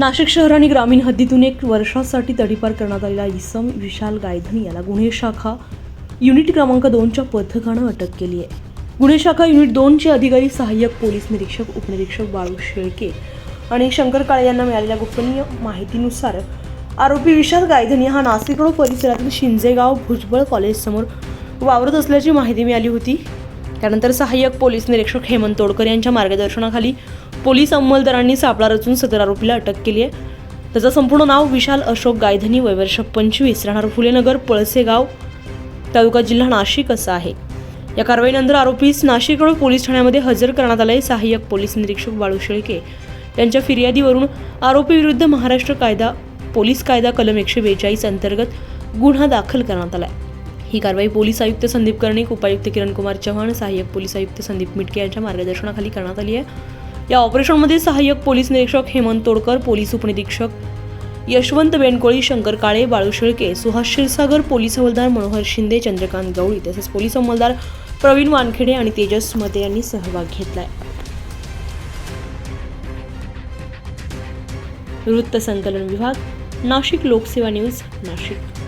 नाशिक शहर आणि ग्रामीण हद्दीतून एक वर्षासाठी तडीपार करण्यात आलेला इसम विशाल गायधनी याला गुन्हे शाखा युनिट क्रमांक दोनच्या पथकानं अटक केली आहे. गुन्हे शाखा युनिट दोनचे अधिकारी सहाय्यक पोलीस निरीक्षक उपनिरीक्षक बाळू शेळके आणि शंकर काळे यांना मिळालेल्या गोपनीय माहितीनुसार आरोपी विशाल गायधनी हा नाशिक रोड परिसरातील शिंजेगाव भुजबळ कॉलेजसमोर वावरत असल्याची माहिती मिळाली होती. त्यानंतर सहाय्यक पोलीस निरीक्षक हेमंत तोडकर यांच्या मार्गदर्शनाखाली पोलीस अंमलदारांनी सापळा रचून सदर आरोपीला अटक केली आहे. त्याचं संपूर्ण नाव विशाल अशोक गायधनी वयवर्ष पंचवीस. राहणार फुलेनगर पळसेगाव तालुका जिल्हा नाशिक असा आहे. या कारवाईनंतर आरोपीस नाशिककडून पोलीस ठाण्यामध्ये हजर करण्यात आले सहाय्यक पोलीस निरीक्षक बाळू शेळके. यांच्या फिर्यादीवरून आरोपीविरुद्ध महाराष्ट्र कायदा पोलीस कायदा कलम एकशे बेचाळीस अंतर्गत गुन्हा दाखल करण्यात आला ही कारवाई पोलीस आयुक्त संदीप कर्णिक उपायुक्त किरण कुमार चव्हाण सहाय्यक पोलीस आयुक्त संदीप मिटके यांच्या मार्गदर्शनाखाली करण्यात आली आहे. या ऑपरेशनमध्ये सहाय्यक पोलीस निरीक्षक हेमंत तोडकर पोलीस उपनिरीक्षक यशवंत बेणकोळी शंकर काळे बाळू शेळके सुहास क्षीरसागर पोलीस हवालदार मनोहर शिंदे चंद्रकांत गवळी तसेच पोलीस अंमलदार प्रवीण वानखेडे आणि तेजस मते यांनी सहभाग घेतलाय. वृत्त संकलन विभाग नाशिक लोकसेवा न्यूज नाशिक.